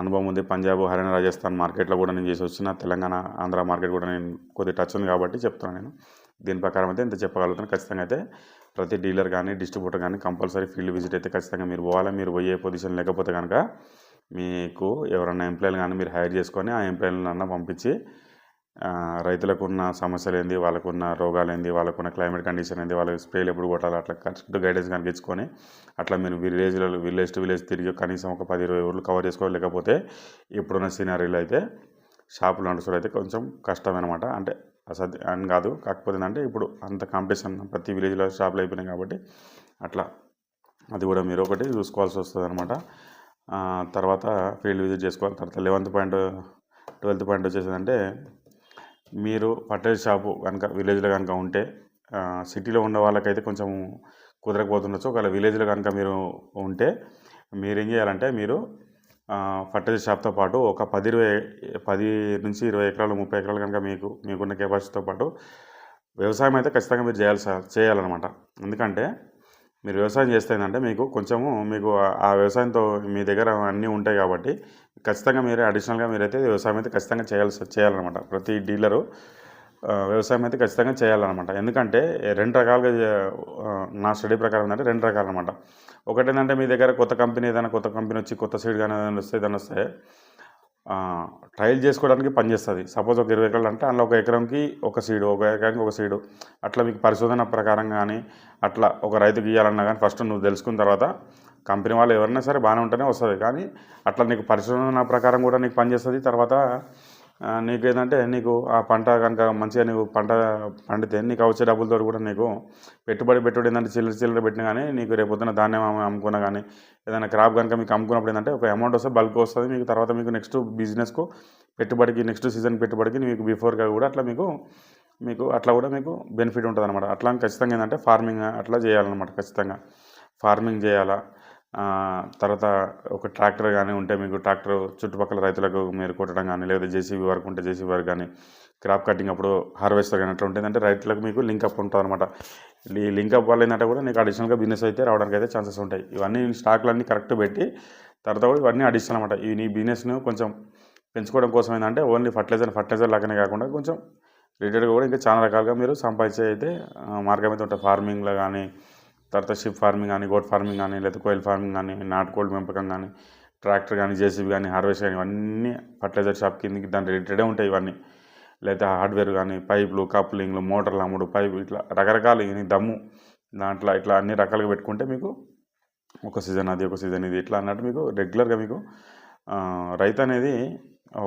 అనుభవం ఉంది పంజాబ్ హర్యానా రాజస్థాన్ మార్కెట్లో కూడా నేను చేసి వచ్చిన తెలంగాణ ఆంధ్ర మార్కెట్ కూడా నేను కొద్దిగా టచ్ ఉంది కాబట్టి చెప్తున్నాను నేను. దీని ప్రకారం అయితే ఇంత చెప్పగలుగుతాను? ఖచ్చితంగా అయితే ప్రతి డీలర్ కానీ డిస్ట్రిబ్యూటర్ కానీ కంపల్సరీ ఫీల్డ్ విజిట్ అయితే ఖచ్చితంగా మీరు పోవాలి. మీరు పోయే పొజిషన్ లేకపోతే కనుక మీకు ఎవరైనా ఎంప్లాయీలు కానీ మీరు హైర్ చేసుకొని ఆ ఎంప్లాయీలన్నా పంపించి రైతులకు ఉన్న సమస్యలు ఏంది వాళ్ళకున్న రోగాలు ఏంది వాళ్ళకున్న క్లైమేట్ కండిషన్ ఏంది వాళ్ళకి స్ప్రేలు ఎప్పుడు కొట్టాలి అట్లా కరెక్ట్ గైడెన్స్ కనిపించుకొని అట్లా మీరు విలేజ్లలో విలేజ్ టు విలేజ్ తిరిగి కనీసం ఒక పది ఇరవై ఊర్లు కవర్ చేసుకోవాలి. లేకపోతే ఇప్పుడున్న సీనరీలో అయితే షాపులు నడుచుడు అయితే కొంచెం కష్టమనమాట. అంటే అసలు అని కాదు కాకపోతే ఏంటంటే ఇప్పుడు అంత కాంపిటీషన్ ప్రతి విలేజ్లో షాపులు అయిపోయినాయి కాబట్టి అట్లా. అది కూడా మీరు ఒకటి చూసుకోవాల్సి వస్తుంది అనమాట తర్వాత ఫీల్డ్ విజిట్ చేసుకోవాలి. తర్వాత లెవెంత్ పాయింట్ ట్వెల్త్ పాయింట్ వచ్చేసిందంటే మీరు ఫర్టిలైజర్ షాపు కనుక విలేజ్లో కనుక ఉంటే సిటీలో ఉన్న వాళ్ళకైతే కొంచెం కుదరకపోతుండొచ్చు. ఒకవేళ విలేజ్లో కనుక మీరు ఉంటే మీరేం చేయాలంటే మీరు ఆ, ఫర్టిలైజర్ షాప్తో పాటు ఒక పది ఇరవై పది నుంచి ఇరవై ఎకరాలు ముప్పై ఎకరాలు కనుక మీకు మీకున్న కెపాసిటీతో పాటు వ్యవసాయం అయితే ఖచ్చితంగా మీరు చేయాల్సి చేయాలన్నమాట. ఎందుకంటే మీరు వ్యవసాయం చేస్తే ఏంటంటే మీకు కొంచెము మీకు ఆ- వ్యవసాయంతో మీ దగ్గర అన్నీ ఉంటాయి కాబట్టి ఖచ్చితంగా మీరే అడిషనల్గా మీరైతే వ్యవసాయం అయితే ఖచ్చితంగా చేయాల్సి చేయాలన్నమాట. ప్రతి డీలరు వ్యవసాయం అయితే ఖచ్చితంగా చేయాలన్నమాట. ఎందుకంటే రెండు రకాలుగా నా స్టడీ ప్రకారం ఏంటంటే రెండు రకాలు అనమాట ఒకటి ఏంటంటే మీ దగ్గర కొత్త కంపెనీ ఏదైనా కొత్త కంపెనీ వచ్చి కొత్త సీడ్ కానీ ఏదైనా వస్తే ఏదైనా వస్తే ట్రయల్ చేసుకోవడానికి పనిచేస్తుంది సపోజ్ ఒక ఇరవై ఎకరాలు అంటే అందులో ఒక ఎకరంకి ఒక సీడు ఒక ఎకరానికి ఒక సీడు. అట్లా మీకు పరిశోధన ప్రకారం కానీ అట్లా ఒక రైతుకి ఇవ్వాలన్నా కానీ ఫస్ట్ నువ్వు తెలుసుకున్న తర్వాత కంపెనీ వాళ్ళు ఎవరైనా సరే బాగానే ఉంటేనే వస్తుంది. కానీ అట్లా నీకు పరిశోధన ప్రకారం కూడా నీకు పనిచేస్తుంది తర్వాత నీకు ఏంటంటే నీకు ఆ పంట కనుక మంచిగా నీకు పంట పండితే నీకు వచ్చే డబ్బులతో కూడా నీకు పెట్టుబడి పెట్టుబడి ఏంటంటే చిల్లర చిల్లర పెట్టినా కానీ నీకు రేపు ధాన్యం అమ్ముకున్నా కానీ ఏదైనా క్రాప్ కనుక మీకు అమ్ముకున్నప్పుడు ఏంటంటే ఒక అమౌంట్ వస్తే బల్క్ వస్తుంది. మీకు తర్వాత మీకు నెక్స్ట్ బిజినెస్కు పెట్టుబడికి నెక్స్ట్ సీజన్ పెట్టుబడికి మీకు బిఫోర్గా కూడా అట్లా మీకు మీకు అట్లా కూడా మీకు బెనిఫిట్ ఉంటుంది అనమాట అట్లా ఖచ్చితంగా ఏంటంటే ఫార్మింగ్ అట్లా చేయాలన్నమాట ఖచ్చితంగా. ఫార్మింగ్ చేయాలా? తర్వాత ఒక ట్రాక్టర్ కానీ ఉంటే మీకు ట్రాక్టర్ చుట్టుపక్కల రైతులకు మీరు కొట్టడం కానీ లేదా జేసీబీ వర్క్ ఉంటే జేసీబీ వర్క్ కానీ క్రాప్ కటింగ్ అప్పుడు హార్వెస్టర్ కానీ అట్లా ఉంటుంది అంటే రైతులకు మీకు లింకప్ ఉంటుంది అనమాట ఈ లింకప్ వల్ల ఏంటంటే కూడా నీకు అడిషనల్గా బిజినెస్ అయితే రావడానికి అయితే ఛాన్సెస్ ఉంటాయి. ఇవన్నీ స్టాక్లన్నీ కరెక్ట్ పెట్టి తర్వాత కూడా ఇవన్నీ అడిషనల్ అనమాట ఈ నీ బిజినెస్ను కొంచెం పెంచుకోవడం కోసం ఏంటంటే ఓన్లీ ఫర్టిలైజర్ ఫర్టిలైజర్ లాగానే కాకుండా కొంచెం రిలేటెడ్గా కూడా ఇంకా చాలా రకాలుగా మీరు సంపాదించే అయితే మార్గం అయితే ఉంటుంది. ఫార్మింగ్లో కానీ తర్వాత షిప్ ఫార్మింగ్ కానీ గోట్ ఫార్మింగ్ కానీ లేదా కోయిల్ ఫార్మింగ్ కానీ నాటుకోళ్ళ పెంపకం కానీ ట్రాక్టర్ కానీ జేసీబీ కానీ హార్వెస్ట్ కానీ ఇవన్నీ ఫర్టిలైజర్ షాప్ కిందకి దాని రిలేటెడే ఉంటాయి ఇవన్నీ. లేదా హార్డ్వేర్ కానీ పైపులు కప్లింగ్లు మోటార్లు అమ్ముడు పైపు ఇట్లా రకరకాలు ఇవి దమ్ము దాంట్లో ఇట్లా అన్ని రకాలుగా పెట్టుకుంటే మీకు ఒక సీజన్ అది ఒక సీజన్ ఇది ఇట్లా అన్నట్టు మీకు రెగ్యులర్గా మీకు రైతు అనేది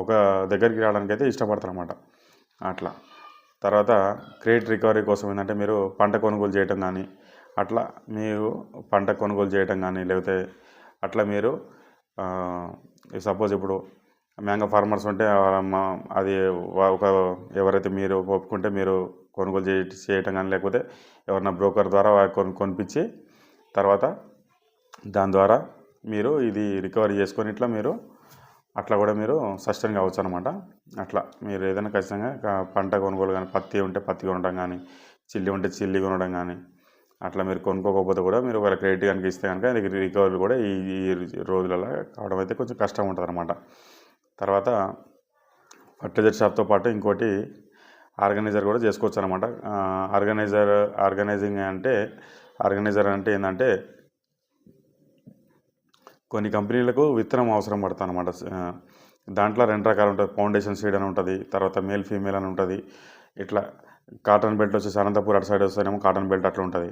ఒక దగ్గరికి రావడానికి అయితే ఇష్టపడతారు అనమాట అట్లా. తర్వాత క్రెడిట్ రికవరీ కోసం ఏంటంటే మీరు పంట కొనుగోలు చేయటం కానీ అట్లా మీరు పంట కొనుగోలు చేయటం కానీ లేకపోతే అట్లా మీరు సపోజ్ ఇప్పుడు మ్యాంగో ఫార్మర్స్ ఉంటే మా- అది ఒక ఎవరైతే మీరు ఒప్పుకుంటే మీరు కొనుగోలు చేయ చేయటం కానీ లేకపోతే ఎవరైనా బ్రోకర్ ద్వారా కొను కొనిపించి తర్వాత దాని ద్వారా మీరు ఇది రికవరీ చేసుకొని ఇట్లా మీరు అట్లా కూడా మీరు సస్టైన్ కావచ్చు అనమాట అట్లా మీరు ఏదైనా ఖచ్చితంగా పంట కొనుగోలు కానీ పత్తి ఉంటే పత్తి కొనడం కానీ చిల్లి ఉంటే చిల్లి కొనడం కానీ అట్లా మీరు కొనుక్కోకపోతే కూడా మీరు వాళ్ళ క్రెడిట్ కనుక ఇస్తే కనుక అది రికవరీ కూడా ఈ ఈ రోజులలో కావడం అయితే కొంచెం కష్టం ఉంటుంది అనమాట తర్వాత ఫర్టిలైజర్ షాప్తో పాటు ఇంకోటి ఆర్గనైజర్ కూడా చేసుకోవచ్చు అనమాట ఆర్గనైజర్ ఆర్గనైజింగ్ అంటే ఆర్గనైజర్ అంటే ఏంటంటే కొన్ని కంపెనీలకు విత్తనం అవసరం పడుతుంది అనమాట దాంట్లో రెండు రకాలు ఉంటుంది ఫౌండేషన్ సీడ్ అని ఉంటుంది తర్వాత మేల్ ఫీమేల్ అని ఉంటుంది. ఇట్లా కాటన్ బెల్ట్ వచ్చేసి అనంతపూర్ అటు సైడ్ వస్తేనేమో కాటన్ బెల్ట్ అట్లా ఉంటుంది.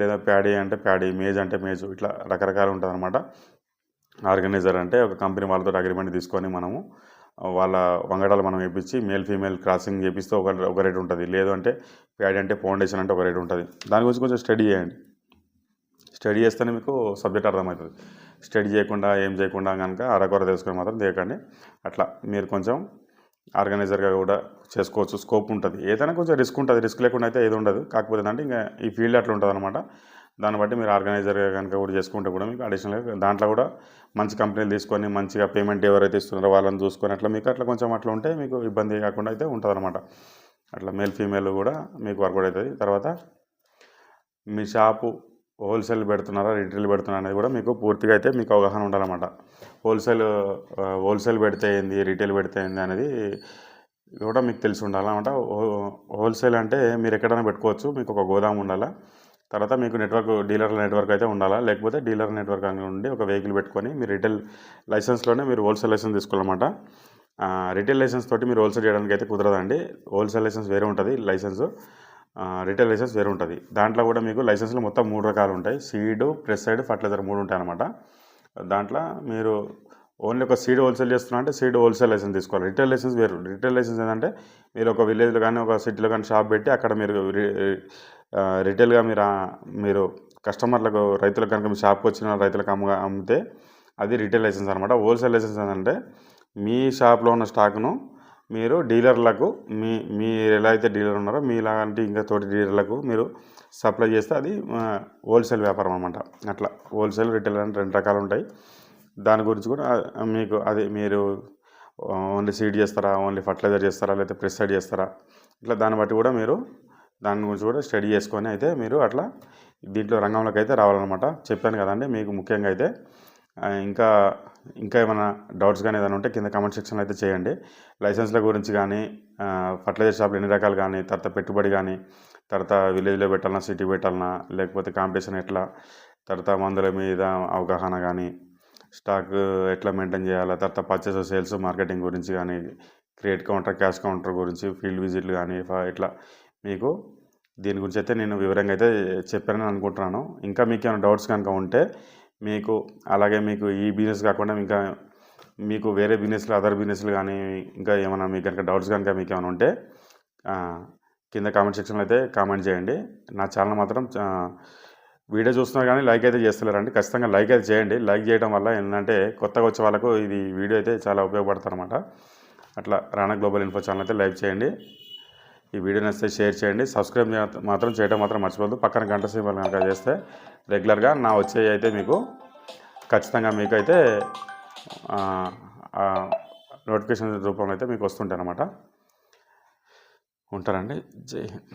లేదా ప్యాడీ అంటే ప్యాడీ మేజ్ అంటే మేజ్ ఇట్లా రకరకాలు ఉంటుందన్నమాట. ఆర్గనైజర్ అంటే ఒక కంపెనీ వాళ్ళతో అగ్రిమెంట్ తీసుకొని మనము వాళ్ళ వంగడాలు మనం వేయించి మేల్ ఫీమేల్ క్రాసింగ్ చేపిస్తే ఒక ఒక రేట్ ఉంటుంది. లేదు అంటే ప్యాడీ అంటే ఫౌండేషన్ అంటే ఒక రేట్ ఉంటుంది. దాని గురించి కొంచెం స్టడీ చేయండి. స్టడీ చేస్తేనే మీకు సబ్జెక్ట్ అర్థమవుతుంది. స్టడీ చేయకుండా ఏం చేయకుండా కనుక అరకొర తెలుసుకొని మాత్రం చేయకండి. అట్లా మీరు కొంచెం ఆర్గనైజర్గా కూడా చేసుకోవచ్చు. స్కోప్ ఉంటుంది. ఏదైనా కొంచెం రిస్క్ ఉంటుంది. రిస్క్ లేకుండా అయితే ఏది ఉండదు. కాకపోతే అంటే ఇంకా ఈ ఫీల్డ్ అట్లా ఉంటుంది అనమాట దాన్ని బట్టి మీరు ఆర్గనైజర్గా కనుక కూడా చేసుకుంటే కూడా మీకు అడిషనల్గా దాంట్లో కూడా మంచి కంపెనీలు తీసుకొని మంచిగా పేమెంట్ ఎవరైతే ఇస్తున్నారో వాళ్ళని చూసుకొని అట్లా మీకు అట్లా కొంచెం అట్లా ఉంటే మీకు ఇబ్బంది కాకుండా అయితే ఉంటుంది అనమాట అట్లా మేల్ ఫీమేల్ కూడా మీకు వర్కౌట్ అవుతుంది. తర్వాత మీ షాపు హోల్సేల్ పెడుతున్నారా రిటైల్ పెడుతున్నారా అనేది కూడా మీకు పూర్తిగా అయితే మీకు అవగాహన ఉండాలన్నమాట. హోల్సేల్ హోల్సేల్ పెడితే ఏంది రిటైల్ పెడితే ఏంది అనేది కూడా మీకు తెలిసి ఉండాలన్నమాట. హోల్సేల్ అంటే మీరు ఎక్కడైనా పెట్టుకోవచ్చు మీకు ఒక గోదాం ఉండాలా తర్వాత మీకు నెట్వర్క్ డీలర్ల నెట్వర్క్ అయితే ఉండాలా లేకపోతే డీలర్ నెట్వర్క్ నుండి ఉండి ఒక వెహికల్ పెట్టుకొని మీరు రిటైల్ లైసెన్స్లోనే మీరు హోల్సేల్ లైసెన్స్ తీసుకోవాలన్నమాట. రిటైల్ లైసెన్స్ తోటి మీరు హోల్సేల్ చేయడానికి అయితే కుదరదండి. హోల్సేల్ లైసెన్స్ వేరే ఉంటుంది లైసెన్స్. రిటైల్ లైసెన్స్ వేరు ఉంటుంది. దాంట్లో కూడా మీకు లైసెన్స్లు మొత్తం మూడు రకాలు ఉంటాయి. సీడ్ ప్రెస్ సైడ్ ఫర్టిలైజర్ మూడు ఉంటాయి అనమాట దాంట్లో మీరు ఓన్లీ ఒక సీడ్ హోల్సేల్ చేస్తున్నా అంటే సీడ్ హోల్సేల్ లైసెన్స్ తీసుకోవాలి. రిటైల్ లైసెన్స్ వేరు. రిటైల్ లైసెన్స్ ఏంటంటే మీరు ఒక విలేజ్లో కానీ ఒక సిటీలో కానీ షాప్ పెట్టి అక్కడ మీరు రి- రిటైల్గా మీరు మీరు కస్టమర్లకు రైతులకు కనుక మీ షాప్కి వచ్చిన రైతులకు అమ్మ అమ్మితే అది రిటైల్ లైసెన్స్ అనమాట హోల్సేల్ లైసెన్స్ ఏంటంటే మీ షాప్లో ఉన్న స్టాక్ను మీరు డీలర్లకు మీ మీరు ఎలా అయితే డీలర్ ఉన్నారో మీలాంటి ఇంకా తోటి డీలర్లకు మీరు సప్లై చేస్తే అది హోల్సేల్ వ్యాపారం అనమాట అట్లా హోల్సేల్ రిటైల్ అని రెండు రకాలు ఉంటాయి. దాని గురించి కూడా మీకు అది మీరు ఓన్లీ సీడ్ చేస్తారా ఓన్లీ ఫర్టిలైజర్ చేస్తారా లేకపోతే ప్రెస్సైడ్ చేస్తారా ఇట్లా దాన్ని బట్టి కూడా మీరు దాని గురించి కూడా స్టడీ చేసుకొని అయితే మీరు అట్లా దీంట్లో రంగంలోకి అయితే రావాలన్నమాట. చెప్పాను కదండి మీకు ముఖ్యంగా అయితే ఇంకా ఇంకా ఏమైనా డౌట్స్ కానీ ఏదైనా ఉంటే కింద కామెంట్ సెక్షన్లో అయితే చేయండి. లైసెన్స్ల గురించి కానీ ఫర్టిలైజర్ షాప్లు ఎన్ని రకాలు కానీ తర్వాత పెట్టుబడి కానీ తర్వాత విలేజ్లో పెట్టాలన్నా సిటీ పెట్టాలన్నా లేకపోతే కాంపిటీషన్ ఎట్లా తర్వాత మందుల మీద అవగాహన కానీ స్టాక్ ఎట్లా మెయింటైన్ చేయాలా తర్వాత పర్చేస్ సేల్స్ మార్కెటింగ్ గురించి కానీ క్రియేట్ కౌంటర్ క్యాష్ కౌంటర్ గురించి ఫీల్డ్ విజిట్లు కానీ ఫ- ఇట్లా మీకు దీని గురించి అయితే నేను వివరంగా అయితే చెప్పానని అనుకుంటున్నాను. ఇంకా మీకు ఏమైనా డౌట్స్ కనుక ఉంటే మీకు అలాగే మీకు ఈ బిజినెస్ కాకుండా ఇంకా మీకు వేరే బిజినెస్లు అదర్ బిజినెస్లు కానీ ఇంకా ఏమైనా మీకు కనుక డౌట్స్ కనుక మీకు ఏమైనా ఉంటే కింద కామెంట్ సెక్షన్లో అయితే కామెంట్ చేయండి. నా ఛానల్ మాత్రం వీడియో చూస్తున్నారు కానీ లైక్ అయితే చేస్తలేరండి. ఖచ్చితంగా లైక్ అయితే చేయండి. లైక్ చేయడం వల్ల ఏంటంటే కొత్తగా వచ్చే వాళ్ళకు ఇది వీడియో అయితే చాలా ఉపయోగపడుతుంది అనమాట అట్లా రాణా గ్లోబల్ ఇన్ఫో ఛానల్ అయితే లైక్ చేయండి. ఈ వీడియో నచ్చితే షేర్ చేయండి. సబ్స్క్రైబ్ మాత్రం చేయడం మాత్రం మర్చిపోద్దు పక్కన గంట సింబల్ కనుక చేస్తే రెగ్యులర్గా నా వచ్చే అయితే మీకు ఖచ్చితంగా మీకు అయితే నోటిఫికేషన్ రూపంలో అయితే మీకు వస్తుంటాయి అనమాట ఉంటారండి జై హింద్.